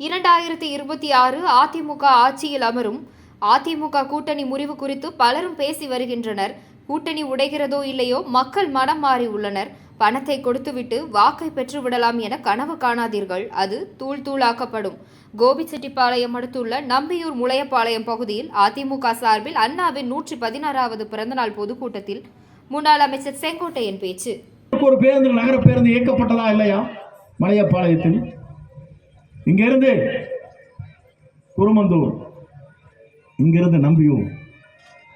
இரண்டாயிரத்தி இருபத்தி ஆறு அதிமுக ஆட்சியில் அமரும் அதிமுக கூட்டணி முறிவு குறித்து பலரும் பேசி வருகின்றனர். கூட்டணி உடைகிறதோ இல்லையோ மக்கள் மனம் மாறி உள்ளனர். பணத்தை கொடுத்துவிட்டு வாக்கை பெற்றுவிடலாம் என கனவு காணாதீர்கள். அது தூள் தூளாக்கப்படும். கோபிச்செட்டிப்பாளையம் அடுத்துள்ள நம்பியூர் முளையப்பாளையம் பகுதியில் அதிமுக சார்பில் அண்ணாவின் நூற்றி பதினாறாவது பிறந்தநாள் பொதுக்கூட்டத்தில் முன்னாள் அமைச்சர் செங்கோட்டையன் பேச்சு. ஒரு பேருந்து நகர பேருந்து இயக்கப்பட்டதா இல்லையா? மலையப்பாளையத்தில் இங்கிருந்து குருமந்தூர் இங்கிருந்து நம்பியூர்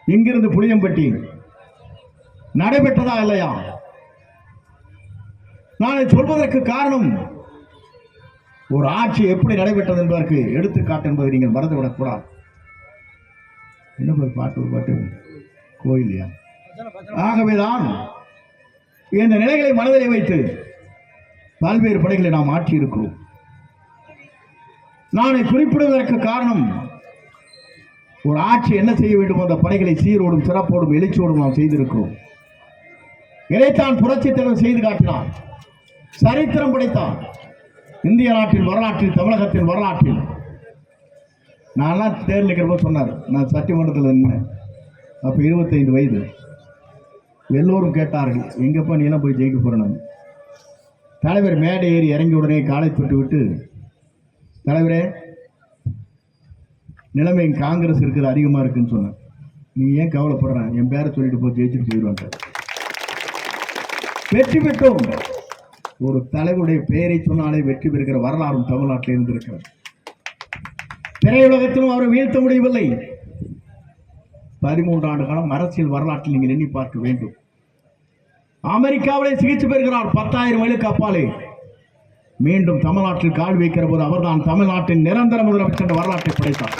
இங்கிருந்து புளியம்பட்டி. நடைபெற்றதா இல்லையா? நான் சொல்வதற்கு காரணம் ஒரு ஆட்சி எப்படி நடைபெற்றது என்பதற்கு எடுத்துக்காட்டு என்பதை நீங்கள் மறந்துவிடக்கூடாது என்ன பாட்டு ஒரு பாட்டு? கோயிலையா ஆகவேதான் இந்த நிலைகளை மனதிலே வைத்து பல்வேறு படைகளை நாம் ஆற்றியிருக்கிறோம். இருக்கிறோம் நான் குறிப்பிடுவதற்கு காரணம் ஒரு ஆட்சி என்ன செய்ய வேண்டும் அந்த படைகளை சீரோடும் சிறப்போடும் எழுச்சியோடும் நாம் செய்திருக்கிறோம். இதைத்தான் புரட்சி தலைவர் செய்து காட்டினார். சரித்திரம் படைத்தான் இந்திய நாட்டின் வரலாற்றில் தமிழகத்தின் வரலாற்றில். நான்லாம் தேர்தல் இருக்கிறப்ப சொன்னார் நான் சட்டமன்றத்தில் நின்றேன் அப்போ இருபத்தைந்து வயது. எல்லோரும் கேட்டார்கள் எங்கப்பா நீ எல்லாம் போய் ஜெயிக்க போறேன் தலைவர் மேடை ஏறி இறங்கி உடனே காலை தொட்டு விட்டு தலைவரே நிலைமை காங்கிரஸ் இருக்கிறது அதிகமாக இருக்குன்னு சொன்னேன். நீ ஏன் கவலைப்படுற? என் பேரை சொல்லிட்டு போய் ஜெயிச்சுட்டு போயிடுவாங்க. வெற்றி பெற்றோம். ஒரு தலைவருடைய பெயரை சொன்னாலே வெற்றி பெறுகிற வரலாறும் தமிழ்நாட்டில் இருந்திருக்கிறது. திரையுலகத்திலும் அவரை வீழ்த்த முடியவில்லை. பதிமூன்று ஆண்டு காலம் அரசியல் வரலாற்றில் நீங்கள் எண்ணி பார்க்க வேண்டும். அமெரிக்காவிலே சிகிச்சை பெறுகிறார். பத்தாயிரம் மைலுக்கு அப்பாலே. மீண்டும் தமிழ்நாட்டில் கால் வைக்கிற போது அவர்தான் தமிழ்நாட்டின் நிரந்தர முதலமைச்சர் வரலாற்றை படைத்தார்.